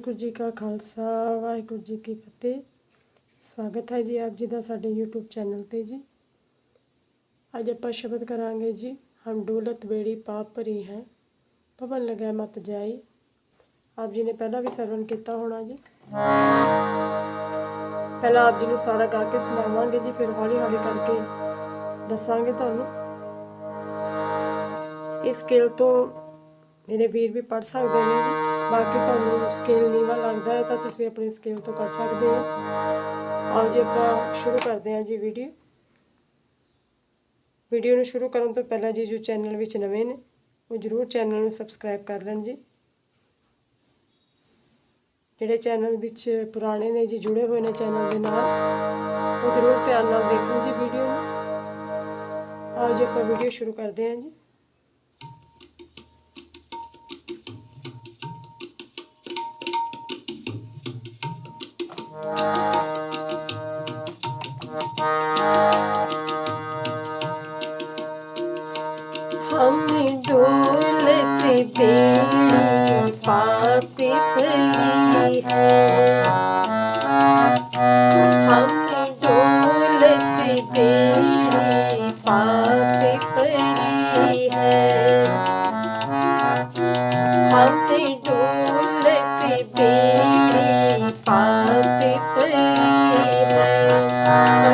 ਵਾਹਿਗੁਰੂ ਜੀ ਕਾ ਖਾਲਸਾ, ਵਾਹਿਗੁਰੂ ਜੀ ਕੀ ਫਤਿਹ। ਸਵਾਗਤ ਹੈ ਜੀ ਆਪ ਜੀ ਦਾ ਸਾਡੇ YouTube ਚੈਨਲ ਤੇ ਜੀ। ਅੱਜ ਆਪਾਂ ਸ਼ਬਦ ਕਰਾਂਗੇ ਜੀ, ਹਮ ਡੋਲਤ ਬੇੜੀ ਪਾਪ ਭਰੀ ਹੈ, ਭਵਨ ਲਗੈ ਮਤ ਜਾਈ। ਆਪ ਜੀ ਨੇ ਪਹਿਲਾਂ ਵੀ ਸਰਵਨ ਕੀਤਾ ਹੋਣਾ ਜੀ। ਪਹਿਲਾਂ ਆਪ ਜੀ ਨੂੰ ਸਾਰਾ ਗਾ ਕੇ ਸੁਣਾਵਾਂਗੇ ਜੀ, ਫਿਰ ਹੌਲੀ ਹੌਲੀ ਕਰਕੇ ਦੱਸਾਂਗੇ ਤੁਹਾਨੂੰ। ਇਸ ਸਕੇਲ ਤੋਂ ਮੇਰੇ ਵੀਰ ਵੀ ਪੜ ਸਕਦੇ ਨੇ ਜੀ। ਬਾਕੀ ਤੁਹਾਨੂੰ ਸਕੇਲ ਨੀਵਾ ਲੱਗਦਾ ਹੈ ਤਾਂ ਤੁਸੀਂ ਆਪਣੇ ਸਕੇਲ ਤੋਂ ਕਰ ਸਕਦੇ ਹੋ। ਆਓ ਜੀ ਆਪਾਂ ਸ਼ੁਰੂ ਕਰਦੇ ਹਾਂ ਜੀ ਵੀਡੀਓ ਵੀਡੀਓ ਨੂੰ ਸ਼ੁਰੂ ਕਰਨ ਤੋਂ ਪਹਿਲਾਂ ਜੀ ਜੋ ਚੈਨਲ ਵਿੱਚ ਨਵੇਂ ਨੇ, ਉਹ ਜਰੂਰ ਚੈਨਲ ਨੂੰ ਸਬਸਕ੍ਰਾਈਬ ਕਰ ਲੈਣ ਜੀ। ਜਿਹੜੇ ਚੈਨਲ ਵਿੱਚ ਪੁਰਾਣੇ ਨੇ ਜੀ, ਜੁੜੇ ਹੋਏ ਨੇ ਚੈਨਲ ਦੇ ਨਾਲ, ਉਹ ਜਰੂਰ ਧਿਆਨ ਨਾਲ ਦੇਖੋ ਜੀ ਵੀਡੀਓ ਨੂੰ। ਆਓ ਜੀ ਆਪਾਂ ਵੀਡੀਓ ਸ਼ੁਰੂ ਕਰਦੇ ਹਾਂ ਜੀ। हम डोलत बेड़ी पाप पड़ी है हम डोलत बेड़ी पाप पड़ी है हम डोलत बेड़ी पाप 对。你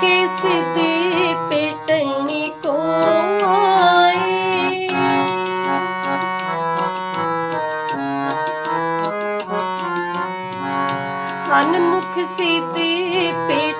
सन्मुखे सिद्धि पेटनी को आई सन्मुख सिद्धि पेटनी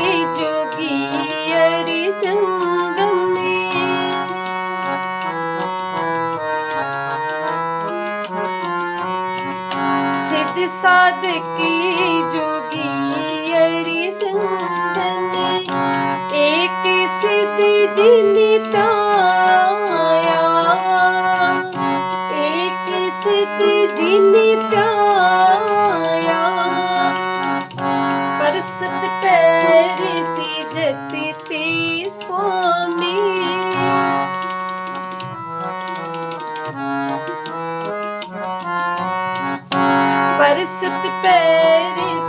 ਸਾਦਕੀ ਜੋਗੀ ਅਰੀ ਜੰਦਨੀ ਏਕ ਸਿਧ ਜਿਨਤਾਇਆ ਏਕ ਸਿਧ ਜਿਨਤਾਇਆ ਪਰਸਤ ਪੈ sit the bed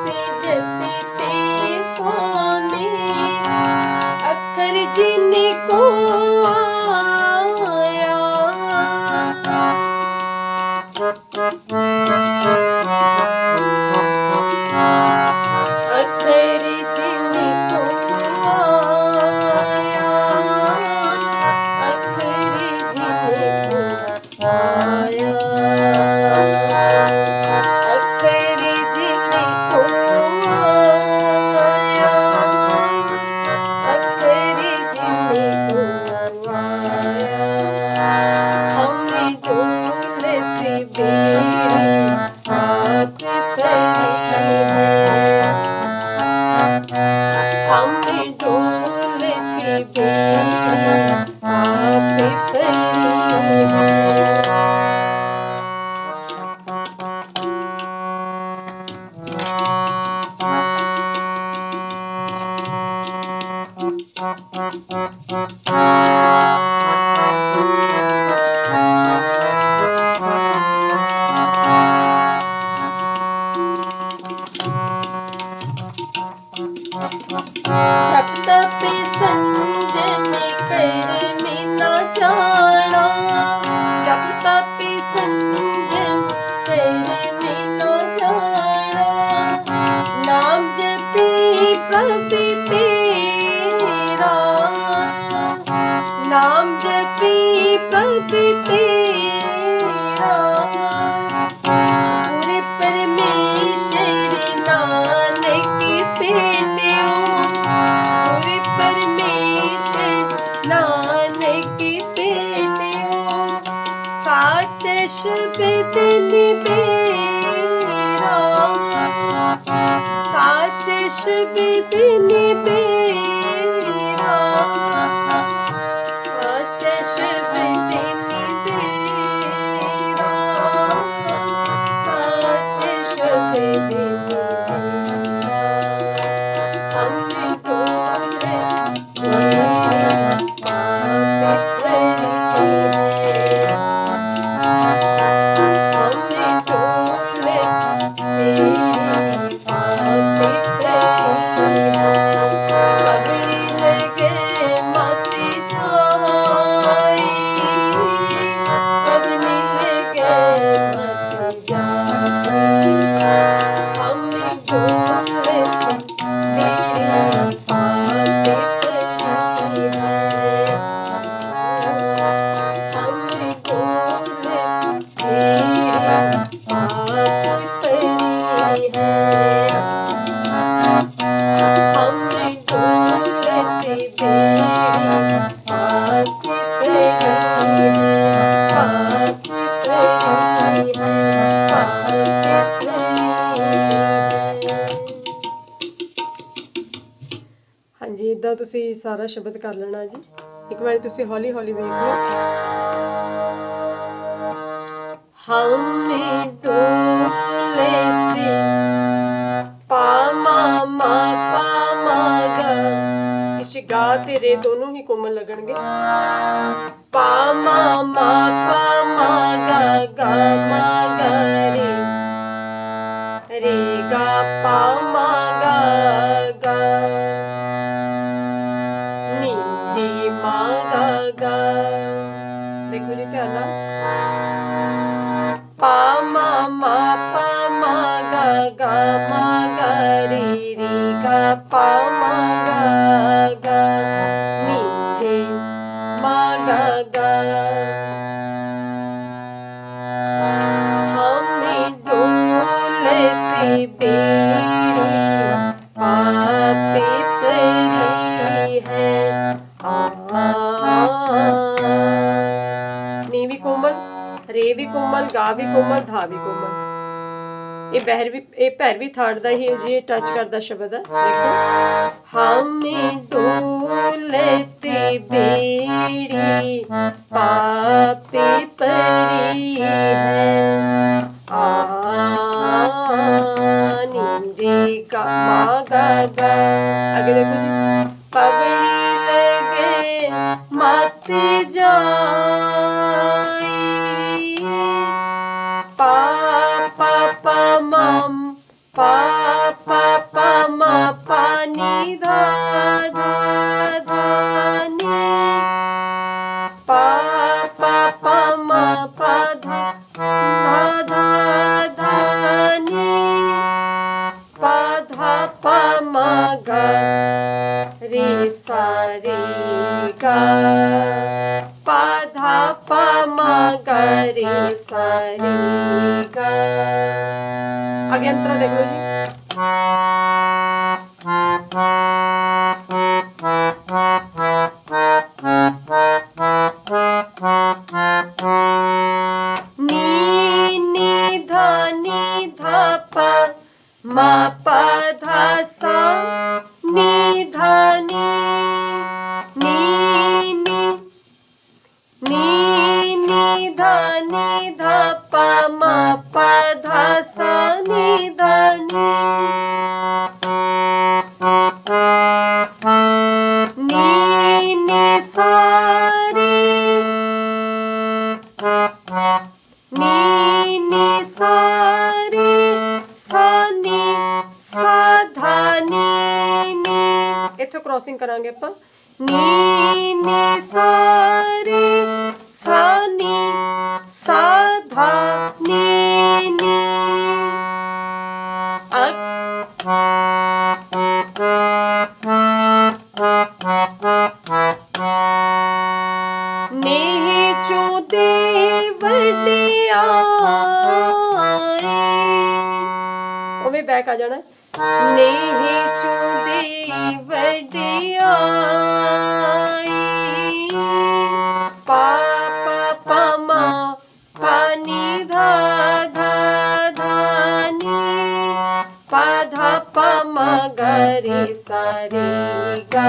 Música সে পেতে নিবে সাচে সে পেতে নিবে ਸਾਰਾ ਸ਼ਬਦ ਕਰ ਲੈਣਾ ਜੀ। ਇੱਕ ਵਾਰੀ ਤੁਸੀਂ ਹੌਲੀ ਹੌਲੀ ਵੇਖ ਲਓ। ਹਮੇ ਡੋਬ ਪਾਮਾ ਮਾ ਪਾਮਾ ਗਾ। ਇਸ ਗਾ ਤੇ ਰੇ ਦੋਨੋਂ ਹੀ ਕੋਮਲ ਲੱਗਣਗੇ। ਪਾਮਾ ਮਾ ਪਾਮਾ ਗਾ ਗਾ ਮਾ ಅಲ್ಲ ಪಾ ಮ ਇਹ ਵੀ ਕੋਮਲ ਗਾ ਵੀ ਕੋਮਲ ਧਾ ਵੀ ਕੋਮਲ। ਇਹ ਭੈਰਵੀ ਇਹ ਪੈਰ ਵੀ ਥਰਡ ਦਾ ਹੀ ਜੀ ਟੱਚ ਕਰਦਾ ਸ਼ਬਦ ਹੈ ਦੇਖੋ। ਹਮੇ ਡੋਲਤੇ ਬੇੜੀ ਪਾਪੇ ਪਰੀ ਹੈ। ਆਨਿੰਦੀ ਕਾ ਮਾਗਾ ਅਗੇ ਦੇਖੋ ਜੀ। ਲਗੇ ਮਤ ਜਾ ਕ੍ਰਾਸਿੰਗ ਕਰਾਂਗੇ ਆਪਾਂ। ਨੀ ਨੀ ਸਾ ਸਾਨੀ ਸਾ ਨੀ ਰੇ ਗਾ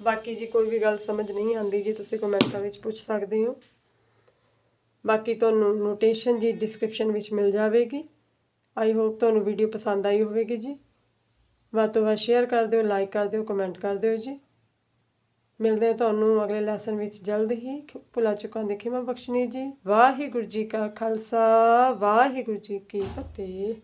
ਬਾਕੀ ਜੀ ਕੋਈ ਵੀ ਗੱਲ ਸਮਝ ਨਹੀਂ ਆਉਂਦੀ ਜੀ, ਤੁਸੀਂ ਕਮੈਂਟਾਂ ਵਿੱਚ ਪੁੱਛ ਸਕਦੇ ਹੋ। ਬਾਕੀ ਤੁਹਾਨੂੰ ਨੋਟੇਸ਼ਨ ਜੀ ਡਿਸਕ੍ਰਿਪਸ਼ਨ ਵਿੱਚ ਮਿਲ ਜਾਵੇਗੀ। ਆਈ ਹੋਪ ਤੁਹਾਨੂੰ ਵੀਡੀਓ ਪਸੰਦ ਆਈ ਹੋਵੇਗੀ ਜੀ। ਵੱਧ ਤੋਂ ਵੱਧ ਸ਼ੇਅਰ ਕਰ ਦਿਓ, ਲਾਈਕ ਕਰ ਦਿਓ, ਕਮੈਂਟ ਕਰ ਦਿਓ ਜੀ। ਮਿਲਦੇ ਹਾਂ ਤੁਹਾਨੂੰ ਅਗਲੇ ਲੈਸਨ ਵਿੱਚ ਜਲਦ ਹੀ। ਭੁਲਾ ਚੁੱਕਾਂ ਦੇਖੀ ਮੈਂ ਬਖਸ਼ਨੀ ਜੀ। ਵਾਹਿਗੁਰੂ ਜੀ ਕਾ ਖਾਲਸਾ, ਵਾਹਿਗੁਰੂ ਜੀ ਕੀ ਫਤਿਹ।